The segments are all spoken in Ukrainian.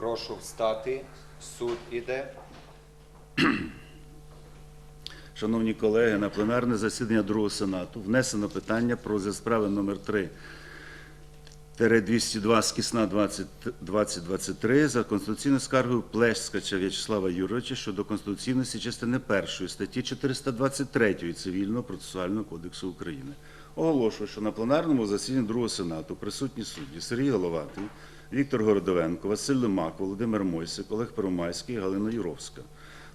Прошу встати. Суд іде. Шановні колеги, на пленарне засідання Другого Сенату внесено питання про розгляд справи номер 3 202 скісна 20 2023 за конституційною скаргою Плешскача В'ячеслава Юровича щодо конституційності частини 1 статті 423 Цивільного процесуального кодексу України. Оголошую, що на пленарному засіданні Другого Сенату присутні судді Сергій Головатий, Віктор Городовенко, Василь Лимак, Володимир Мойсик, Олег Первомайський, Галина Юровська.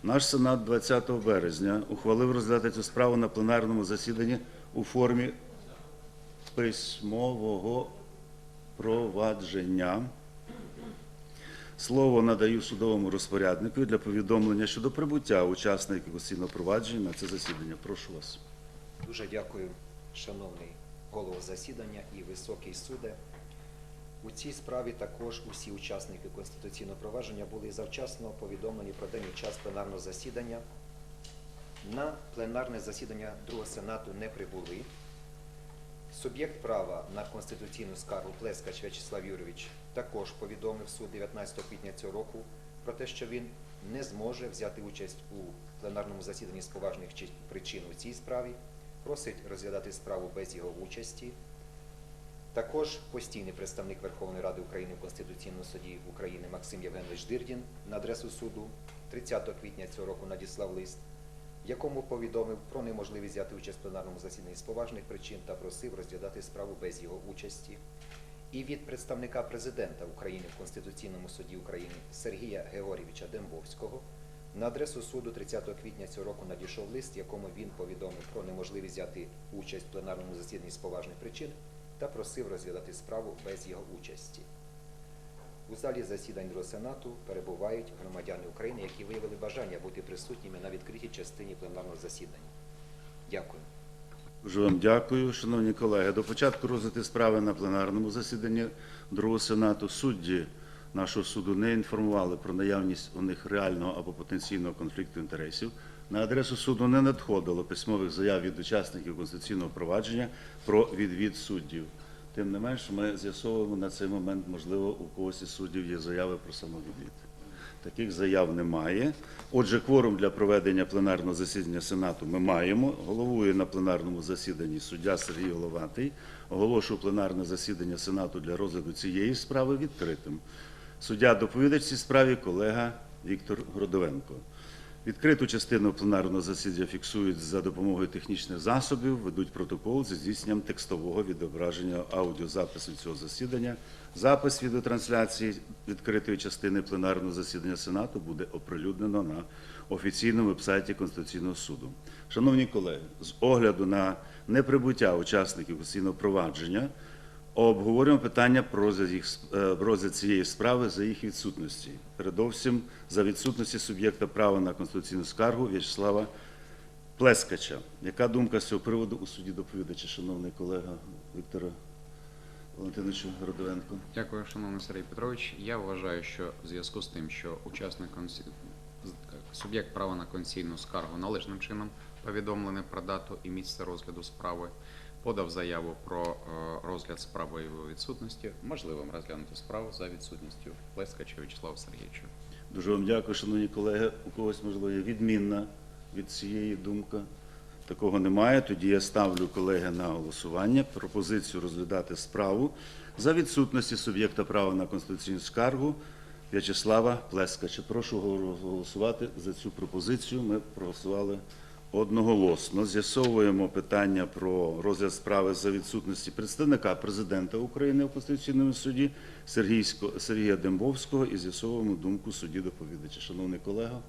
Наш Сенат 20 березня ухвалив розглядати цю справу на пленарному засіданні у формі письмового провадження. Слово надаю судовому розпоряднику для повідомлення щодо прибуття учасників конституційного провадження на це засідання. Прошу вас. Дуже дякую, шановний голово засідання і високий суде. У цій справі також усі учасники конституційного провадження були завчасно повідомлені про день і час пленарного засідання. На пленарне засідання Другого Сенату не прибули. Суб'єкт права на конституційну скаргу Плескач В'ячеслав Юрійович також повідомив суд 19 квітня цього року про те, що він не зможе взяти участь у пленарному засіданні з поважних причин у цій справі, просить розглядати справу без його участі. Також постійний представник Верховної Ради України в Конституційному суді України Максим Євгенович Дирдін на адресу суду 30 квітня цього року надіслав лист, в якому повідомив про неможливість взяти участь в пленарному засіданні з поважних причин та просив розглядати справу без його участі. І від представника президента України в Конституційному суді України Сергія Георгійовича Дембовського на адресу суду 30 квітня цього року надійшов лист, в якому він повідомив про неможливість взяти участь в пленарному засіданні з поважних причин та просив розглядати справу без його участі. У залі засідань Другого Сенату перебувають громадяни України, які виявили бажання бути присутніми на відкритій частині пленарного засідання. Дякую. Дуже вам дякую, шановні колеги. До початку розгляду справи на пленарному засіданні Другого Сенату судді нашого суду не інформували про наявність у них реального або потенційного конфлікту інтересів. На адресу суду не надходило письмових заяв від учасників конституційного провадження про відвід суддів. Тим не менш, ми з'ясовуємо на цей момент, можливо, у когось із суддів є заяви про самовідвід. Таких заяв немає. Отже, кворум для проведення пленарного засідання Сенату ми маємо. Головує на пленарному засіданні суддя Сергій Головатий. Оголошую пленарне засідання Сенату для розгляду цієї справи відкритим. Суддя доповідач цій справі колега Віктор Гродовенко. Відкриту частину пленарного засідання фіксують за допомогою технічних засобів, ведуть протокол зі здійсненням текстового відображення аудіозапису цього засідання. Запис відеотрансляції відкритої частини пленарного засідання Сенату буде оприлюднено на офіційному вебсайті Конституційного суду. Шановні колеги, з огляду на неприбуття учасників конституційного провадження Обговорюємо питання про розгляд, е, цієї справи за їх відсутності. Передовсім за відсутності суб'єкта права на конституційну скаргу В'ячеслава Плескача. Яка думка з цього приводу у суді доповідача, шановний колега Віктора Валентиновича Городовенко? Дякую, шановний Сергій Петрович. Я вважаю, що в зв'язку з тим, що учасник суб'єкт права на конституційну скаргу належним чином повідомлений про дату і місце розгляду справи, подав заяву про е, розгляд справи його відсутності, можливим розглянути справу за відсутністю Плескача Вячеслава Сергійовича. Дуже вам дякую, шановні колеги. У когось, можливо, є відмінна від цієї думка. Такого немає. Тоді я ставлю колеги на голосування пропозицію розглядати справу за відсутності суб'єкта права на конституційну скаргу В'ячеслава Плескача. Прошу голосувати за цю пропозицію. Ми проголосували одноголосно. З'ясовуємо питання про розгляд справи за відсутності представника президента України в Конституційному суді Сергійсько- Сергія Дембовського і з'ясовуємо думку судді доповідача. Шановний колега.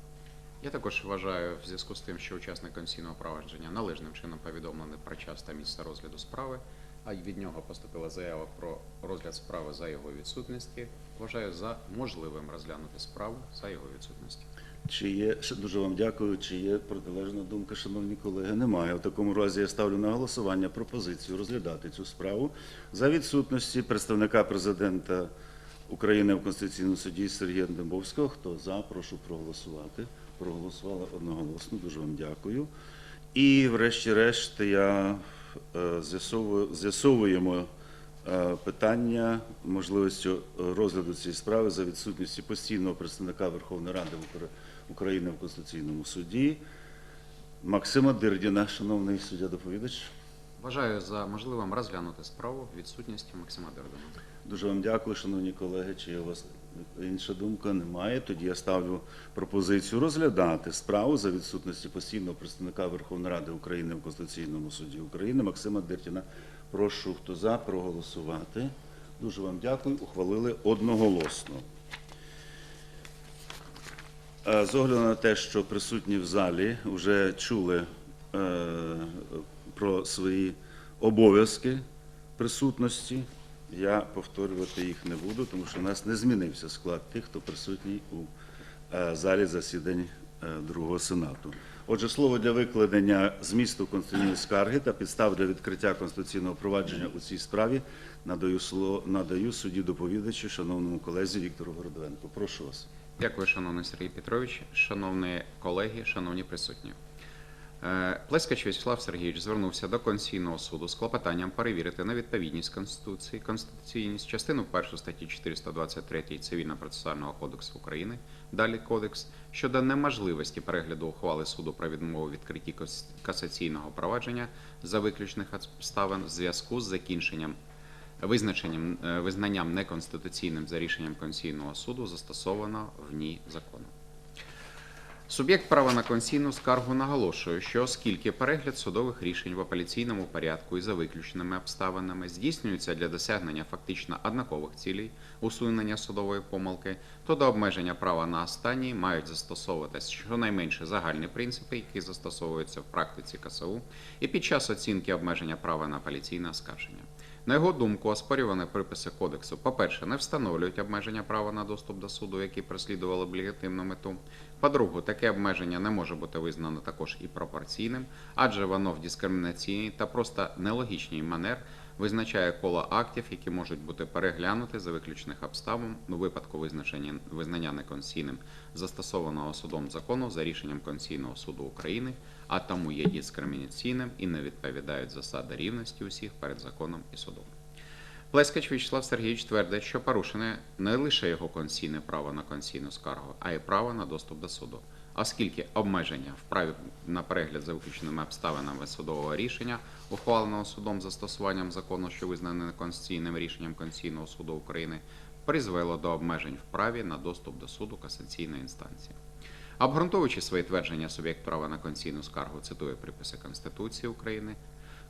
Я також вважаю, в зв'язку з тим, що учасник конституційного провадження належним чином повідомлений про час та місце розгляду справи, а від нього поступила заява про розгляд справи за його відсутності, вважаю за можливим розглянути справу за його відсутності. Чи є дуже вам дякую? Чи є протилежна думка, шановні колеги? Немає. В такому разі я ставлю на голосування пропозицію розглядати цю справу за відсутності представника президента України в Конституційному суді Сергія Дембовського. Хто за, прошу проголосувати. Проголосували одноголосно. Дуже вам дякую. І, врешті-решт, я е, з'ясовуємо питання можливості розгляду цієї справи за відсутності постійного представника Верховної Ради України в Конституційному суді. Максима Дирдіна, шановний суддя доповідач. Вважаю за можливим розглянути справу в відсутності Максима Дердина. Дуже вам дякую, шановні колеги. Чи у вас інша думка? Немає. Тоді я ставлю пропозицію розглядати справу за відсутності постійного представника Верховної Ради України в Конституційному суді України Максима Диртіна. Прошу, хто за, проголосувати. Дуже вам дякую. Ухвалили одноголосно. Е, З огляду на те, що присутні в залі вже чули е, про свої обов'язки присутності, я повторювати їх не буду, тому що у нас не змінився склад тих, хто присутній у е, залі засідань Другого Сенату. Отже, слово для викладення змісту конституційної скарги та підстав для відкриття конституційного провадження у цій справі надаю слово надаю судді доповідачу, шановному колезі Віктору Городовенку. Прошу вас. Дякую, шановний Сергій Петрович, шановні колеги, шановні присутні. Е, Плескач Вячеслав Сергійович звернувся до Конституційного суду з клопотанням перевірити на відповідність Конституції, конституційність частину 1 статті 423 Цивільно-процесуального кодексу України, далі кодекс, щодо неможливості перегляду ухвали суду про відмову відкритті касаційного провадження за виключних обставин в зв'язку з закінченням визначенням е, визнанням неконституційним за рішенням Конституційного суду застосовано в ній закону. Суб'єкт права на конституційну скаргу наголошує, що оскільки перегляд судових рішень в апеляційному порядку і за виключеними обставинами здійснюється для досягнення фактично однакових цілей усунення судової помилки, то до обмеження права на останній мають застосовуватись щонайменше загальні принципи, які застосовуються в практиці КСУ, і під час оцінки обмеження права на апеляційне оскарження. На його думку, оспорювані приписи кодексу, по-перше, не встановлюють обмеження права на доступ до суду, які переслідували б легітимну мету. По-друге, таке обмеження не може бути визнано також і пропорційним, адже воно в дискримінаційній та просто нелогічній манер визначає коло актів, які можуть бути переглянуті за виключних обставин у випадку визначення визнання неконституційним застосованого судом закону за рішенням Конституційного суду України, а тому є дискримінаційним і не відповідають засади рівності усіх перед законом і судом. Плескач Вячеслав Сергійович твердить, що порушене не лише його конституційне право на конституційну скаргу, а й право на доступ до суду, оскільки обмеження в праві на перегляд за виключеними обставинами судового рішення, ухваленого судом застосуванням закону, що визнане неконституційним рішенням Конституційного суду України, призвело до обмежень в праві на доступ до суду касаційної інстанції. Обґрунтовуючи свої твердження, суб'єкт права на конституційну скаргу цитує приписи Конституції України,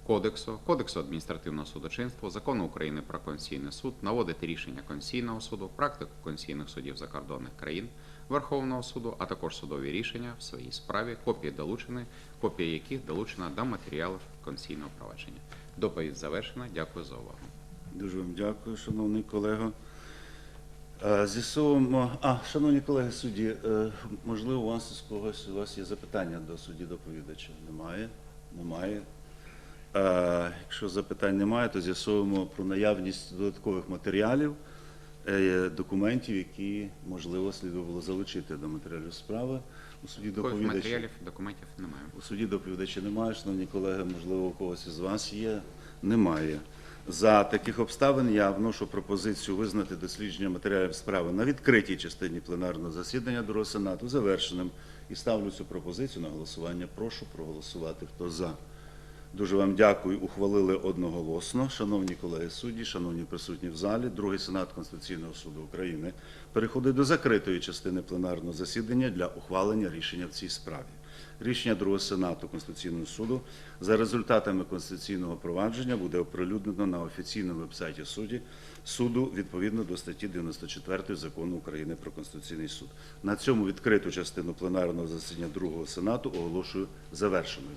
Кодексу, Кодексу адміністративного судочинства, Закону України про Конституційний суд, наводить рішення Конституційного суду, практику конституційних судів закордонних країн, Верховного суду, а також судові рішення в своїй справі, копії долучені, копія яких долучена до матеріалів конституційного провадження. Доповідь завершена. Дякую за увагу. Дуже вам дякую, шановний колего. Е, З'ясовуємо. А, шановні колеги судді, е, можливо, у вас з когось у вас є запитання до судді доповідача? Немає? Немає. Е, Якщо запитань немає, то з'ясовуємо про наявність додаткових матеріалів, е, документів, які можливо слідувало було залучити до матеріалів справи. У суді доповідача. матеріалів, документів немає. У суді доповідача немає, шановні колеги, можливо, у когось із вас є. Немає. За таких обставин я вношу пропозицію визнати дослідження матеріалів справи на відкритій частині пленарного засідання Другого Сенату завершеним і ставлю цю пропозицію на голосування. Прошу проголосувати. Хто за? Дуже вам дякую. Ухвалили одноголосно. Шановні колеги судді, шановні присутні в залі, Другий Сенат Конституційного суду України переходить до закритої частини пленарного засідання для ухвалення рішення в цій справі. Рішення Другого Сенату Конституційного суду за результатами конституційного провадження буде оприлюднено на офіційному вебсайті суді, суду відповідно до статті 94 Закону України про Конституційний суд. На цьому відкриту частину пленарного засідання Другого Сенату оголошую завершеною.